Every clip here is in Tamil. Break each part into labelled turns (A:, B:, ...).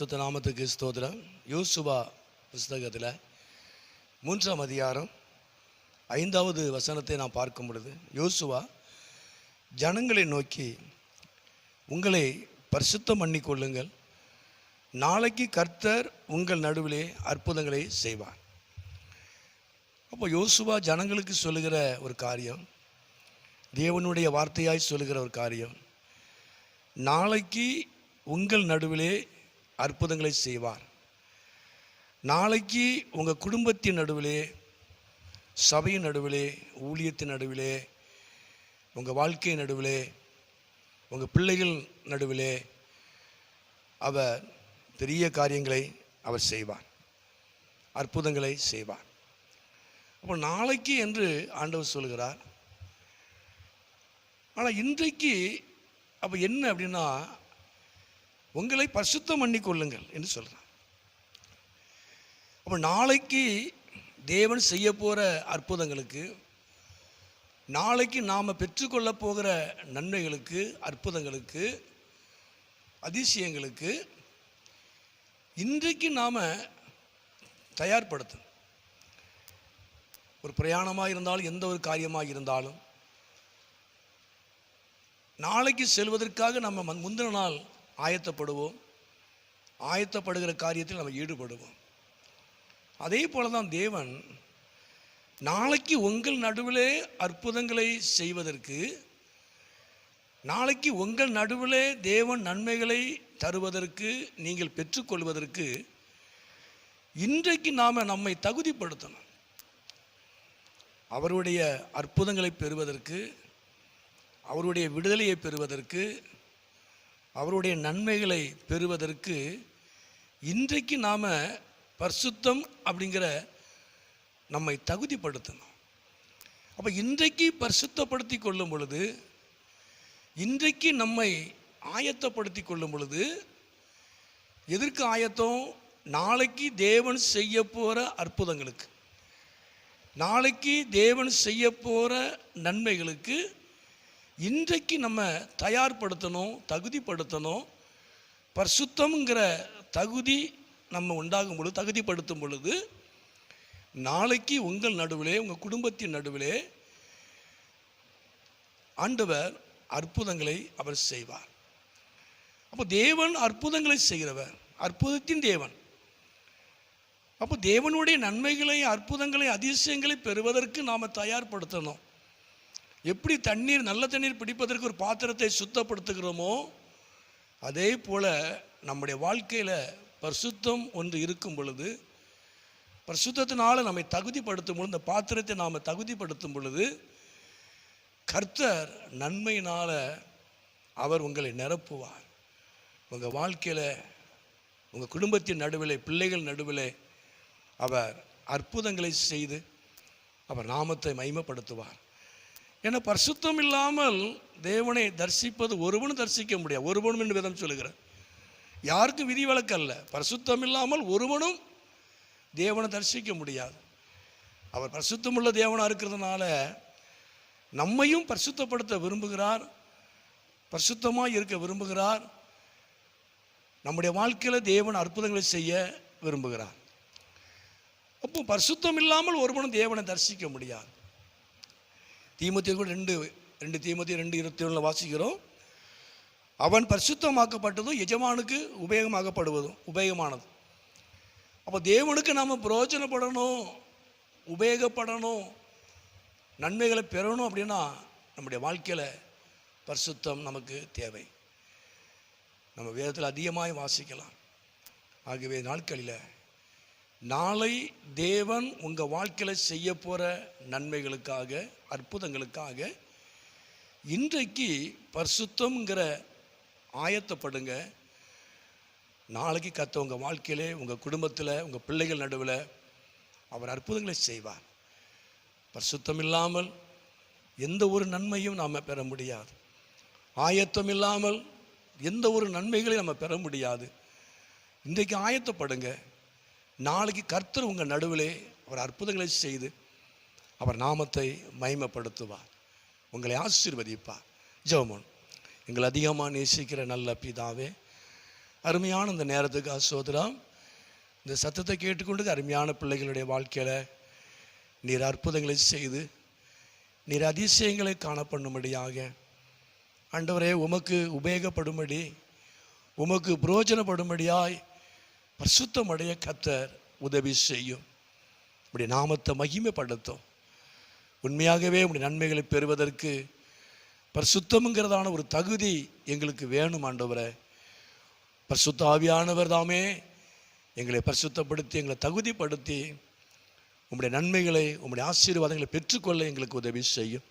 A: பரிசுத்த நாமத்துக்கு ஸ்தோத்திரம். யூசுபா புஸ்தகத்தில் மூன்றாம் அதிகாரம் ஐந்தாவது வசனத்தை நான் பார்க்கும் பொழுது யோசுவா ஜனங்களை நோக்கி உங்களை பரிசுத்தம் பண்ணி கொள்ளுங்கள். நாளைக்கு கர்த்தர் உங்கள் நடுவிலே அற்புதங்களை செய்வார். அப்போ யோசுவா ஜனங்களுக்கு சொல்லுகிற ஒரு காரியம் தேவனுடைய வார்த்தையாய் சொல்லுகிற ஒரு காரியம் நாளைக்கு உங்கள் நடுவிலே அற்புதங்களை செய்வார். நாளைக்கு உங்கள் குடும்பத்தின் நடுவிலே சபையின் நடுவிலே ஊழியத்தின் நடுவிலே உங்கள் வாழ்க்கை நடுவிலே உங்கள் பிள்ளைகள் நடுவிலே அவர் பெரிய காரியங்களை அவர் செய்வார். அற்புதங்களை செய்வார். அப்போ நாளைக்கு என்று ஆண்டவர் சொல்கிறார் ஆனால் இன்றைக்கு அப்போ என்ன அப்படின்னா உங்களை பரிசுத்தம் பண்ணி கொள்ளுங்கள் என்று சொல்கிறான் அப்போ நாளைக்கு தேவன் செய்ய போகிற அற்புதங்களுக்கு நாளைக்கு நாம் பெற்றுக்கொள்ள போகிற நன்மைகளுக்கு அற்புதங்களுக்கு அதிசயங்களுக்கு இன்றைக்கு நாம் தயார்படுத்தணும். ஒரு பிரயாணமாக இருந்தாலும் எந்த ஒரு காரியமாக இருந்தாலும் நாளைக்கு செல்வதற்காக நம்ம மன்- முந்தின நாள் ஆயத்தப்படுவோம். ஆயத்தப்படுகிற காரியத்தில் நம்ம ஈடுபடுவோம். அதே போல தான் தேவன் நாளைக்கு உங்கள் நடுவிலே அற்புதங்களை செய்வதற்கு நாளைக்கு உங்கள் நடுவிலே தேவன் நன்மைகளை தருவதற்கு நீங்கள் பெற்றுக்கொள்வதற்கு இன்றைக்கு நாம் நம்மை தகுதிப்படுத்தணும். அவருடைய அற்புதங்களை பெறுவதற்கு அவருடைய விடுதலையை பெறுவதற்கு அவருடைய நன்மைகளை பெறுவதற்கு இன்றைக்கு நாம் பரிசுத்தம் அப்படிங்கிற நம்மை தகுதிப்படுத்தணும். அப்போ இன்றைக்கு பரிசுத்தப்படுத்தி கொள்ளும் பொழுது இன்றைக்கு நம்மை ஆயத்தப்படுத்தி கொள்ளும் பொழுது எதற்கு ஆயத்தம்? நாளைக்கு தேவன் செய்ய போகிற அற்புதங்களுக்கு. நாளைக்கு தேவன் செய்ய போகிற நன்மைகளுக்கு இன்றைக்கு நம்ம தயார்படுத்தணும் தகுதிப்படுத்தணும். பரிசுத்தம்ங்கிற தகுதி நம்ம உண்டாகும் பொழுது தகுதிப்படுத்தும் பொழுது நாளைக்கு உங்கள் நடுவிலே உங்கள் குடும்பத்தின் நடுவிலே ஆண்டவர் அற்புதங்களை அவர் செய்வார். அப்போ தேவன் அற்புதங்களை செய்கிறவர். அற்புதத்தின் தேவன். அப்போ தேவனுடைய நன்மைகளை அற்புதங்களை அதிசயங்களை பெறுவதற்கு நாம் தயார்படுத்தணும். எப்படி தண்ணீர் நல்ல தண்ணீர் பிடிப்பதற்கு ஒரு பாத்திரத்தை சுத்தப்படுத்துகிறோமோ அதே போல் நம்முடைய வாழ்க்கையில் பரிசுத்தம் ஒன்று இருக்கும் பொழுது பரிசுத்தத்தினால நம்மை தகுதிப்படுத்தும் பொழுது இந்த பாத்திரத்தை நாம் தகுதிப்படுத்தும் பொழுது கர்த்தர் நன்மையினால் அவர் உங்களை நிரப்புவார். உங்கள் வாழ்க்கையில் உங்கள் குடும்பத்தின் நடுவில் பிள்ளைகள் நடுவில் அவர் அற்புதங்களை செய்து அவர் நாமத்தை மைமப்படுத்துவார் ஏன்னா பரிசுத்தம் இல்லாமல் தேவனை தரிசிப்பது ஒருவனும் தரிசிக்க முடியாது. ஒருவனும் என்று விதம் சொல்லுகிறார் யாருக்கும் விதி விலக்கு அல்ல. பரிசுத்தம் இல்லாமல் ஒருவனும் தேவனை தரிசிக்க முடியாது. அவர் பரிசுத்தம் உள்ள தேவனாக இருக்கிறதுனால நம்மையும் பரிசுத்தப்படுத்த விரும்புகிறார். பரிசுத்தமாக இருக்க விரும்புகிறார். நம்முடைய வாழ்க்கையில் தேவன் அற்புதங்களை செய்ய விரும்புகிறார். அப்போ பரிசுத்தம் இல்லாமல் ஒருவனும் தேவனை தரிசிக்க முடியாது. தீமத்தியில் கூட ரெண்டு ரெண்டு தீமத்தி ரெண்டு இருபத்தி ஒன்றில் வாசிக்கிறோம். அவன் பரிசுத்தமாக்கப்பட்டதும் எஜமானுக்கு உபயோகமாகப்படுவதும் உபயோகமானது. அப்போ தேவனுக்கு நாம் பிரயோஜனப்படணும் உபயோகப்படணும் நன்மைகளை பெறணும் அப்படின்னா நம்முடைய வாழ்க்கையில் பரிசுத்தம் நமக்கு தேவை. நம்ம வேதத்தில் அதிகமாக வாசிக்கலாம். ஆகவே நாட்களில் நாளை தேவன் உங்கள் வாழ்க்கையில் செய்ய போகிற நன்மைகளுக்காக அற்புதங்களுக்காக இன்றைக்கு பரிசுத்தம்ங்கிற ஆயத்தப்படுங்க நாளைக்கு கத்த உங்கள் வாழ்க்கையிலே உங்கள் குடும்பத்தில் உங்கள் பிள்ளைகள் நடுவில் அவர் அற்புதங்களை செய்வார். பரிசுத்தம் இல்லாமல் எந்த ஒரு நன்மையும் நாம் பெற முடியாது. ஆயத்தம் இல்லாமல் எந்த ஒரு நன்மைகளையும் நம்ம பெற முடியாது. இன்றைக்கு ஆயத்தப்படுங்க. நாளைக்கு கர்த்தர் உங்கள் நடுவிலே அவர் அற்புதங்களை செய்து அவர் நாமத்தை மைமைப்படுத்துவார் உங்களை ஆசீர்வதிப்பார். ஜெவமோன் எங்களை அதிகமாக நேசிக்கிற நல்ல பிதாவே அருமையான இந்த நேரத்துக்கு அசோதரம் இந்த சத்தத்தை கேட்டுக்கொண்டு அருமையான பிள்ளைகளுடைய வாழ்க்கையில் நீர் அற்புதங்களை செய்து நீர் அதிசயங்களை காணப்பண்ணும்படியாக ஆண்டவரே உமக்கு உபயோகப்படும்படி உமக்கு புரோஜனப்படும்படியாய் பரிசுத்தமடைய கத்தர் உதவி செய்யும். இப்படி நாமத்தை மகிமைப்படுத்தும். உண்மையாகவே உடைய நன்மைகளை பெறுவதற்கு பரிசுத்தம்ங்கிறதான ஒரு தகுதி எங்களுக்கு வேணும் ஆண்டவரை. பரிசுத்த ஆவியானவர் தாமே எங்களை பரிசுத்தப்படுத்தி எங்களை தகுதிப்படுத்தி உம்முடைய நன்மைகளை உங்களுடைய ஆசீர்வாதங்களை பெற்றுக்கொள்ள எங்களுக்கு உதவி செய்யும்.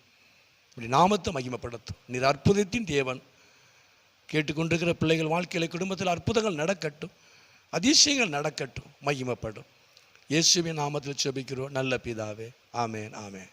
A: இப்படி நாமத்தை மகிமைப்படுத்தும். நீர் அற்புதத்தின் தேவன். கேட்டுக்கொண்டிருக்கிற பிள்ளைகள் வாழ்க்கையில குடும்பத்தில் அற்புதங்கள் நடக்கட்டும். அதிசயங்கள் நடக்கட்டும் மகிமைப்படும். இயேசுவின் நாமத்தில் செபிக்கிறோம் நல்ல பிதாவே. ஆமேன் ஆமேன்.